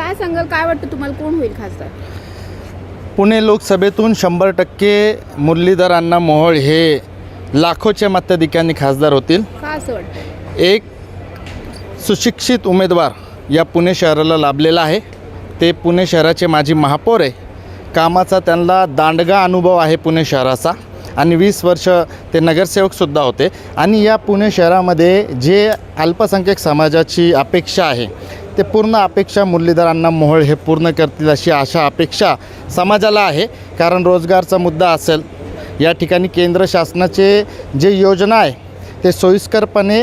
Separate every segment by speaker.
Speaker 1: सांगाल काय वाटतं तुम्हाला कोण होईल खासदार?
Speaker 2: पुणे लोकसभेतून शंभर टक्के मुरलीधर अण्णा मोहोळ हे लाखोच्या मताधिक्यांनी खासदार होतील.
Speaker 1: का असं वाटतं
Speaker 2: एक सुशिक्षित उमेदवार या पुणे शहराला लाभलेला आहे. ते पुणे शहराचे माजी महापौर आहे. कामाचा त्यांना दांडगा अनुभव आहे पुणे शहराचा. आणि वीस वर्ष ते नगरसेवकसुद्धा होते. आणि या पुणे शहरामध्ये जे अल्पसंख्याक समाजाची अपेक्षा आहे ते पूर्ण अपेक्षा मुरलीधर अण्णा मोहोळ हे पूर्ण करतील अशी आशा अपेक्षा समाजाला आहे. कारण रोजगारचा मुद्दा असेल या ठिकाणी केंद्र शासनाचे जे योजना आहे ते सोयीस्करपणे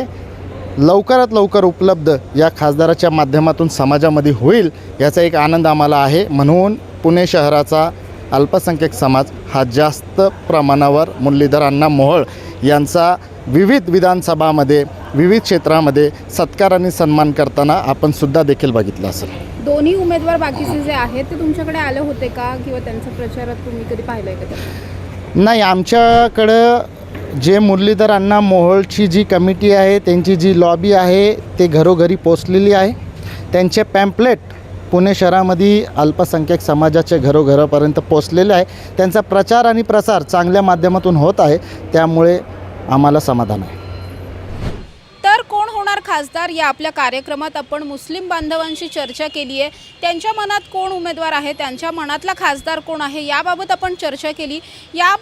Speaker 2: लवकरात लवकर उपलब्ध या खासदाराच्या माध्यमातून समाजामध्ये होईल याचा एक आनंद आम्हाला आहे. म्हणून पुणे शहराचा अल्पसंख्याक समाज हा जास्त प्रमाणावर मुरलीधर अण्णा मोहोळ यांचा विविध विधानसभामध्ये विविध क्षेत्रामध्ये सत्कार आणि सन्मान करताना आपण सुद्धा देखील बघितलं असेल.
Speaker 1: दोन्ही उमेदवार बाकीचे जे आहेत ते तुमच्याकडे आले होते का? किंवा त्यांचा प्रचारात तुम्ही कधी पाहिलंय का?
Speaker 2: नाही आमच्याकडं जे मुरलीधर अण्णा मोहोळची जी कमिटी आहे त्यांची जी लॉबी आहे ते घरोघरी पोचलेली आहे. त्यांचे पॅम्पलेट पुणे शहरामध्ये अल्पसंख्याक समाजाच्या घरोघरापर्यंत पोचलेले आहे. त्यांचा प्रचार आणि प्रसार चांगल्या माध्यमातून होत आहे. त्यामुळे आम्हाला समाधान आहे.
Speaker 1: तर कोण होणार खासदार? या आपल्या कार्यक्रमात आपण मुस्लिम बांधवांशी चर्चा केली आहे. त्यांच्या मनात कोण उमेदवार आहे? त्यांच्या मनातला खासदार कोण आहे? याबाबत आपण चर्चा केली. या